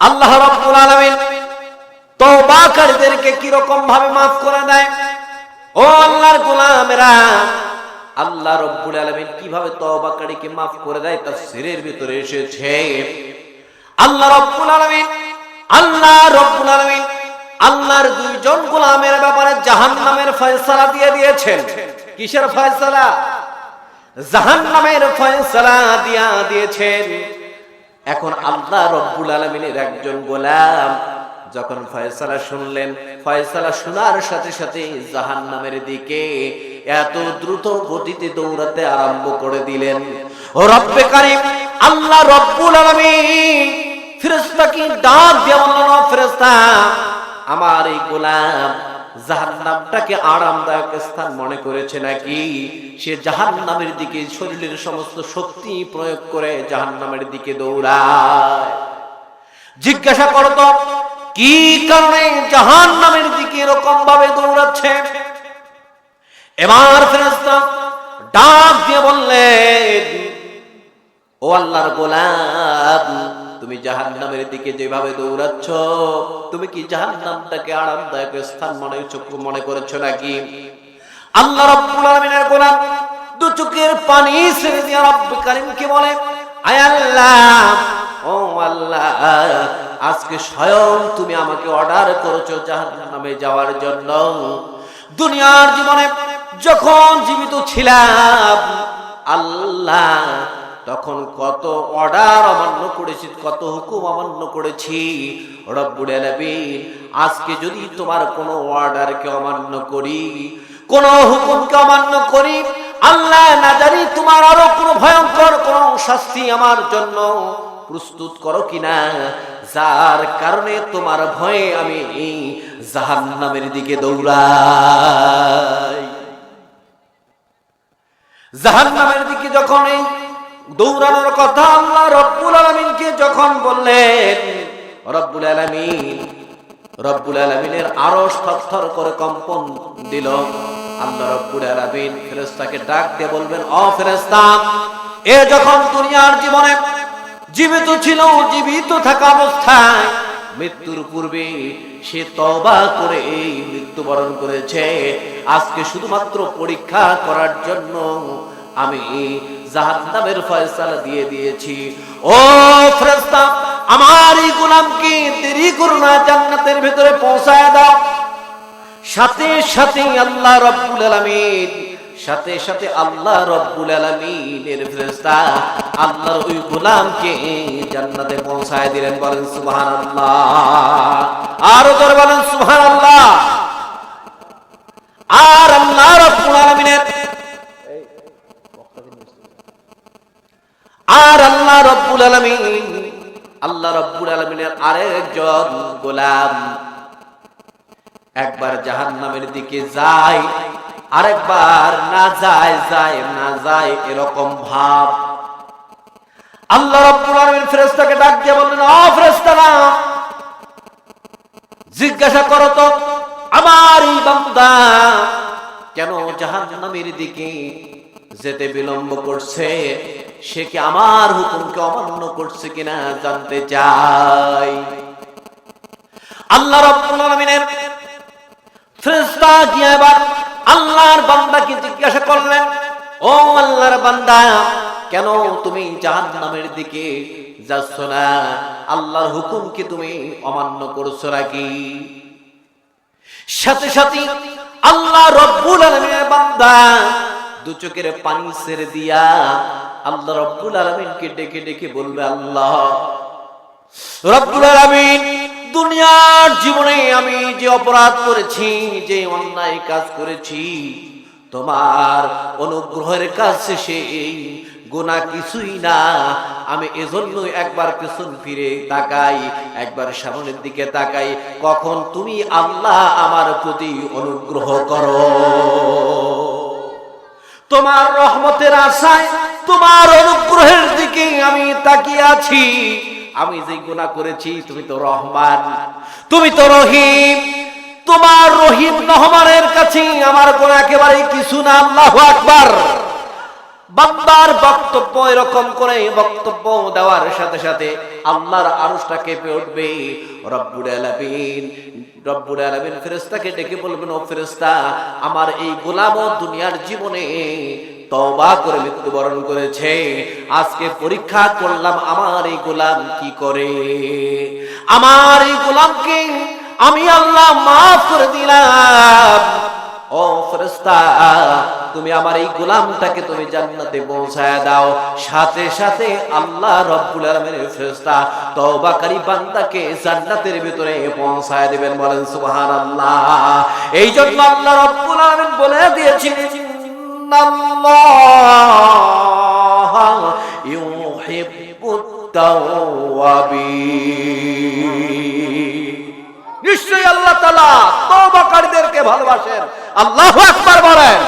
আল্লাহ রাব্বুল আলামিন তওবাকারীদেরকে কি রকম ভাবে maaf করে দেয়? ও আল্লাহর গোলামেরা, আল্লাহ রব্বুল আলামিন কীভাবে তওবাকারীকে maaf করে দেয় তাফসীরের ভিতরে এসেছে। আল্লাহ রব্বুল আলামিন, আল্লাহ রব্বুল আলামিন আল্লাহর দুইজন গোলামের ব্যাপারে জাহান্নামের ফয়সালা দিয়ে দিয়েছেন। কিসের ফয়সালা? জাহান্নামের ফয়সালা দিয়া দিয়েছেন। এখন আল্লাহ রব্বুল আলমিনের একজন গোলাম। যখন ফয়সালা শুনলেন, ফয়সালা শোনার সাথে সাথে জাহান নামের দিকে এত দ্রুত গতিতে দৌড়াতে আরম্ভ করে দিলেন। ও রব্বে কারিম, আল্লাহ রব্বুল আলমিন কি ডাক বলল ফেরেস্তা আমার এই গোলাম জাহান্নামটাকে আরামদায়ক স্থান মনে করেছে নাকি? সে জাহান্নামের দিকে শরীরের সমস্ত শক্তি প্রয়োগ করে জাহান্নামের দিকে দৌড়ায়। জিজ্ঞাসা করত কি কারণে জাহান্নামের দিকে এরকম ভাবে দৌড়াচ্ছে? এবার ফেরেশতা ডাক দিয়ে বললেন, ও আল্লাহর গোলাম তুমি জাহান নামের দিকে যেভাবে দৌড়াচ্ছ, তুমি কি জাহান্নামটাকে আরামদায়ক স্থান মনে চক্ষু মনে করেছ নাকি? আল্লাহ রাব্বুল আলামিনের গোলাম দু চোখের পানি ছেড়ে দিয়ে রব্বুল কারীমকে বলে, আয় আল্লাহ, ও আল্লাহ, আজকে স্বয়ং তুমি আমাকে অর্ডার করেছ জাহান্নামে যাওয়ার জন্য। দুনিয়ার জীবনে যখন জীবিত ছিলাম, আল্লাহ তখন কত অর্ডার অমান্য করেছি, কত হুকুম অমান্য করেছি। রব্বুল আলামিন, আজকে যদি তোমার কোনো অর্ডারকে অমান্য করি, কোন হুকুমকে অমান্য করি, আল্লাহ না জানি তোমার আরও কোনো ভয়ঙ্কর কোন শাস্তি আমার জন্য প্রস্তুত করো কিনা। যার কারণে তোমার ভয়ে আমি জাহান নামের দিকে দৌড়াই। জাহান্নামের দিকে যখন এই দৌড়ানোর কথা আল্লাহ রব্বুল আলমিনকে যখন বললেন, রব্বুল আলমিন, রব্বুল আলমিনের আরও থর করে কম্পন দিল। আল্লাহ রব্বুল আলমিন ফেরেস্তাকে ডাক দিয়ে বলবেন অ ফেরেস্তা এ যখন দুনিয়ার জীবনে জীবিত ছিল, জীবিত থাকা অবস্থায় মৃত্যুর পূর্বে সে তবা করে এই মৃত্যুবরণ করেছে। আজকে শুধুমাত্র পরীক্ষা করার জন্য আমি জাহান্নামের ফয়সালা দিয়ে দিয়েছি। ও ফেরেশতা, আমার এই গোলামকে দেরি করো জান্নাতের ভিতরে পৌঁছায় দাও। সাথে সাথে আল্লাহ রব্বুল আলামিন, সাথে সাথে আল্লাহ রব্বুল আলামিনের ফেরেশতা আল্লাহর ওই গোলামকে জান্নাতে পৌঁছায় দিলেন, বলেন সুবহানাল্লাহ। আরও জোরে বলেন সুবহানাল্লাহ। আর আল্লাহ রব্বুল আলামিনের আর আল্লাহ রব্বুল আলামিন, আল্লাহ রব্বুল আলামিনের আরেকজন গোলাম একবার জাহান্নামের দিকে যায়, আরেকবার না যায় যায়, না যায়, এরকম ভাব। আল্লাহ রব্বুল আলামিন ফেরেশতাকে ডাক দিয়ে বললেন ও ফেরেশতারা, জিজ্ঞাসা করো তো, আমার এই বান্দা কেন জাহান্নামের দিকে যেতে বিলম্ব করছে? সে কি আমার হুকুমকে অমান্য করছে কিনা জানতে চাই? আল্লাহ রব্বুল আলামিনের ফেরেশতা আল্লাহর বান্দাকে জিজ্ঞাসা করলেন, ও আল্লাহর বান্দা, কেন তুমি জাহান জাহান্নামের দিকে যাচ্ছ না? আল্লাহর হুকুম কি তুমি অমান্য করছ নাকি? সাথে সাথে আল্লাহ রব্বুল আলামিনের বান্দা দু চোখের পানি ছেড়ে দিয়া আল্লাহ রব্বুল আলামিনকে ডেকে ডেকে বলবে, আল্লাহ, রব্বুল আলামিন, দুনিয়ার জীবনে আমি যে অপরাধ করেছি, যে অন্যায় কাজ করেছি, তোমার অনুগ্রহের শেষে এই গোনা কিছুই না। আমি এজন্য একবার পেছন ফিরে তাকাই, একবার সামনের দিকে তাকাই। কখন তুমি আল্লাহ আমার প্রতি অনুগ্রহ করো? তোমার রহমতের আশায়, তোমার অনুগ্রহের দিকে আমি তাকিয়ে আছি। আমি যে গুণা করেছি, তুমি তো রহমান, তুমি তো রহিম। তোমার রহিম রহমানের কাছে আমার গুণা একেবারে কিছু না, আল্লাহ আকবার। বান্দার বক্তব্য এরকম করে বক্তব্য দেওয়ার সাথে সাথে আল্লাহর আরশটা কেঁপে উঠবে। রব্বুল আলামিন রব্বুল আলামিন ফেরেশতাকে ডেকে বলবেন, ও ফেরেশতা, আমার এই গোলাম দুনিয়ার জীবনে তওবা করে মৃত্যুবরণ করেছে। আজকে পরীক্ষা করলাম আমার এই গোলাম কি করে? আমার এই গোলামকে আমি আল্লাহ মাফ করে দিলাম। ও ফেরেশতা তুমি আমার এই গোলামটাকে তুমি জান্নাতে পৌঁছায় দাও। সাথে সাথে আল্লাহ রব্বুল আলামিনের ফেরেশতা তওবাকারী বান্দাকে জান্নাতের ভিতরে পৌঁছায় দিবেন, বলেন সুবহানাল্লাহ। এই জন্য আল্লাহ রব্বুল আলামিন বলে দিয়েছেন, ইন্নাল্লাহ ইউহিব্বুত নিশ্চয়ই আল্লাহ তালা তওবাকারীদেরকে ভালোবাসেন। আল্লাহু আকবার বলেন।